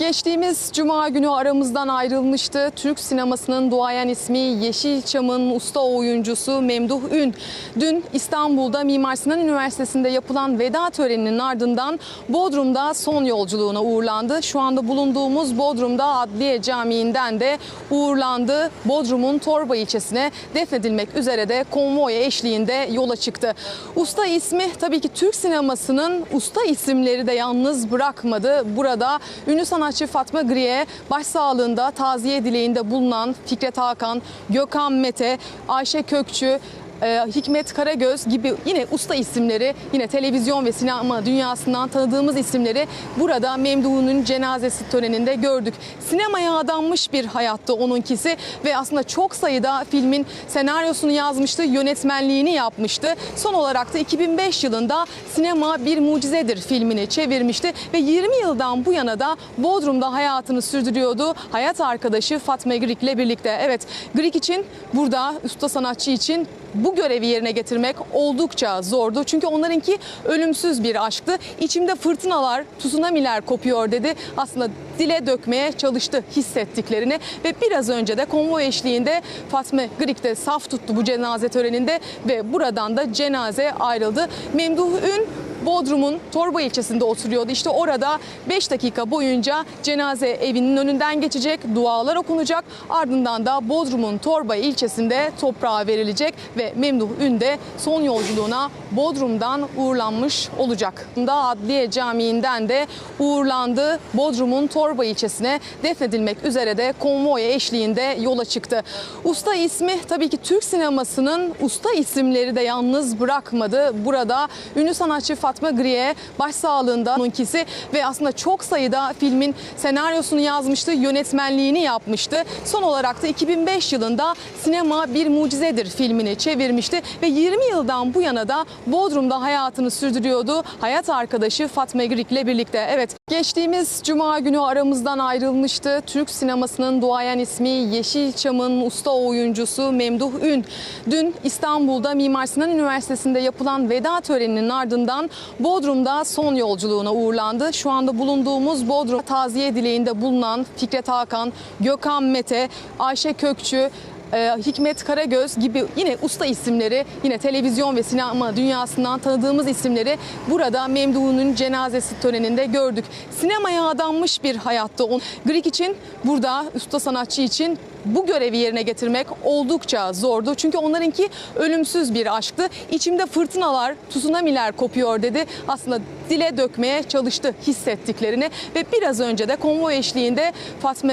Geçtiğimiz cuma günü aramızdan ayrılmıştı. Türk sinemasının duayen ismi Yeşilçam'ın usta oyuncusu Memduh Ün. Dün İstanbul'da Mimar Sinan Üniversitesi'nde yapılan veda töreninin ardından Bodrum'da son yolculuğuna uğurlandı. Şu anda bulunduğumuz Bodrum'da Adliye Camii'nden de uğurlandı. Bodrum'un Torba ilçesine defnedilmek üzere de konvoy eşliğinde yola çıktı. Usta ismi tabii ki Türk sinemasının usta isimleri de yalnız bırakmadı. Burada ünlü sanatçı Fatma Griye başsağlığında taziye dileğinde bulunan Fikret Hakan, Gökhan Mete, Ayşe Kökçü, Hikmet Karagöz gibi yine usta isimleri, yine televizyon ve sinema dünyasından tanıdığımız isimleri burada Memduh'un cenazesi töreninde gördük. Sinemaya adanmış bir hayattı onunkisi ve aslında çok sayıda filmin senaryosunu yazmıştı, yönetmenliğini yapmıştı. Son olarak da 2005 yılında Sinema Bir Mucizedir filmini çevirmişti ve 20 yıldan bu yana da Bodrum'da hayatını sürdürüyordu. Hayat arkadaşı Fatma Grik ile birlikte. Evet, Grik için burada usta sanatçı için bu görevi yerine getirmek oldukça zordu. Çünkü onlarınki ölümsüz bir aşktı. İçimde fırtınalar, tsunamiler kopuyor dedi. Aslında dile dökmeye çalıştı hissettiklerini ve biraz önce de konvoy eşliğinde Fatma Grik de saf tuttu bu cenaze töreninde ve buradan da cenaze ayrıldı. Memduh Ün Bodrum'un Torba ilçesinde oturuyordu. İşte orada 5 dakika boyunca cenaze evinin önünden geçecek, dualar okunacak. Ardından da Bodrum'un Torba ilçesinde toprağa verilecek ve Memduh Ün de son yolculuğuna Bodrum'dan uğurlanmış olacak. Da Adliye Camii'nden de uğurlandı. Bodrum'un Torba ilçesine defnedilmek üzere de konvoy eşliğinde yola çıktı. Usta ismi tabii ki Türk sinemasının usta isimleri de yalnız bırakmadı. Burada ünlü sanatçı Fatma Griye başsağlığında onunkisi ve aslında çok sayıda filmin senaryosunu yazmıştı, yönetmenliğini yapmıştı. Son olarak da 2005 yılında Sinema Bir Mucizedir filmini çevirmişti ve 20 yıldan bu yana da Bodrum'da hayatını sürdürüyordu. Hayat arkadaşı Fatma Grik ile birlikte. Evet, geçtiğimiz cuma günü aramızdan ayrılmıştı. Türk sinemasının duayen ismi Yeşilçam'ın usta oyuncusu Memduh Ün. Dün İstanbul'da Mimar Sinan Üniversitesi'nde yapılan veda töreninin ardından Bodrum'da son yolculuğuna uğurlandı. Şu anda bulunduğumuz Bodrum taziye dileğinde bulunan Fikret Hakan, Gökhan Mete, Ayşe Kökçü, Hikmet Karagöz gibi yine usta isimleri, yine televizyon ve sinema dünyasından tanıdığımız isimleri burada Memduh'un cenazesi töreninde gördük. Sinemaya adanmış bir hayattı. on. Grik için burada usta sanatçı için bu görevi yerine getirmek oldukça zordu. Çünkü onlarınki ölümsüz bir aşktı. İçimde fırtınalar, tsunamiler kopuyor dedi. Aslında dile dökmeye çalıştı hissettiklerini ve biraz önce de konvoy eşliğinde Fatma